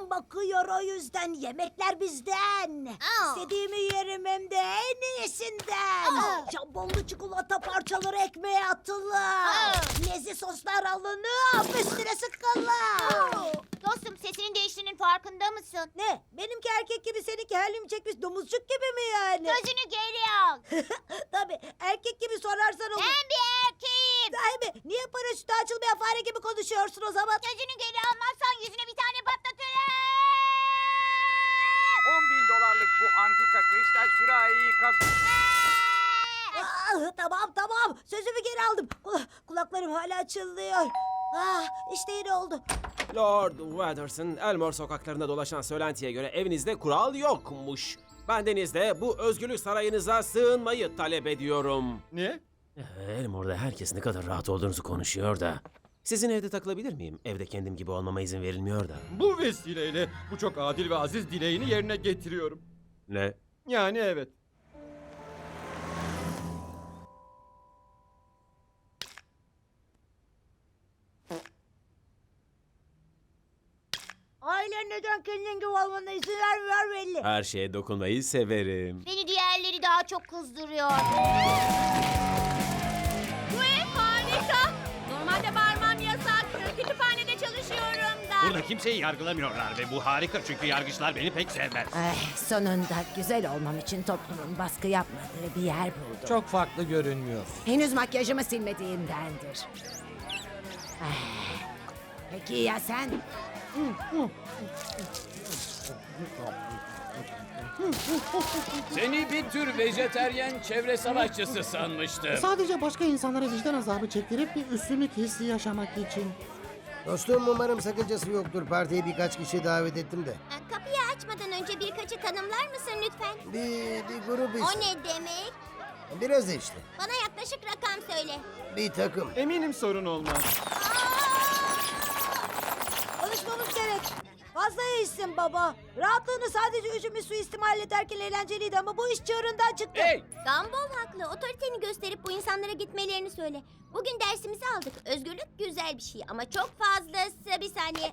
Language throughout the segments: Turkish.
akıyor o yüzden. Yemekler bizden. Aa. İstediğimi yerim hem de en iyisinden. Aa. Jambonlu çikolata parçaları ekmeğe atılır. Aa. Lezi soslar alınıp üstüne sıkılır. Dostum sesinin değiştiğinin farkında mısın? Ne? Benimki erkek gibi seninki halim çekmiş domuzcuk gibi mi yani? Gözünü geri al. Tabii erkek gibi sorarsan olur. Ben bir erkeğim. Sahi mi? Niye paraşütü açılmayan fare gibi konuşuyorsun o zaman? Gözünü geri almazsan yüzüne bir tane kas... Ah, tamam tamam sözümü geri aldım. Kula- kulaklarım hala çınlıyor. Ah işte yine oldu. Lord Watterson, Elmore sokaklarında dolaşan söylentiye göre evinizde kural yokmuş. Ben denizde bu özgürlük sarayınıza sığınmayı talep ediyorum. Ne? Elmore'da herkes ne kadar rahat olduğunuzu konuşuyor da. Sizin evde takılabilir miyim? Evde kendim gibi olmama izin verilmiyor da. Bu vesileyle bu çok adil ve aziz dileğini yerine getiriyorum. Ne? Yani evet. Ailen neden kendin gibi olmana izin vermiyor belli. Her şeye dokunmayı severim. Beni diğerleri daha çok kızdırıyor. Bu ev harika. Normalde bağırmam yasak. Kütüphanede çalışıyorum da. Burada kimseyi yargılamıyorlar ve bu harika çünkü yargıçlar beni pek sevmez. Eh, sonunda güzel olmam için toplumun baskı yapmadığı bir yer buldum. Çok farklı görünmüyor. Henüz makyajımı silmediğimdendir. Eh, Peki ya sen? Seni bir tür vejeteryen çevre savaşçısı sanmıştım. Sadece başka insanlara vicdan azabı çektirip bir üstünlük hissi yaşamak için. Dostum umarım sakıncası yoktur. Partiye birkaç kişi davet ettim de. Kapıyı açmadan önce birkaçı tanımlar mısın lütfen? Bir, bir grup O işte. ne demek? Biraz işte. Bana yaklaşık rakam söyle. Bir takım. Eminim sorun olmaz. Fazla iyisin baba. Rahatlığını sadece üçümüz suistimal ederken eğlenceliydi ama bu iş çığırından çıktı. Hey! Gumball haklı. Otoriteni gösterip bu insanlara gitmelerini söyle. Bugün dersimizi aldık. Özgürlük güzel bir şey ama çok fazlası bir saniye.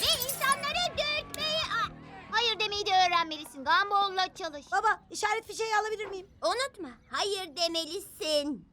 Ve insanlara dürtmeyi... Aa, Hayır demeyi de öğrenmelisin. Gumball'la çalış. Baba işaret fişeği alabilir miyim? Unutma. Hayır demelisin.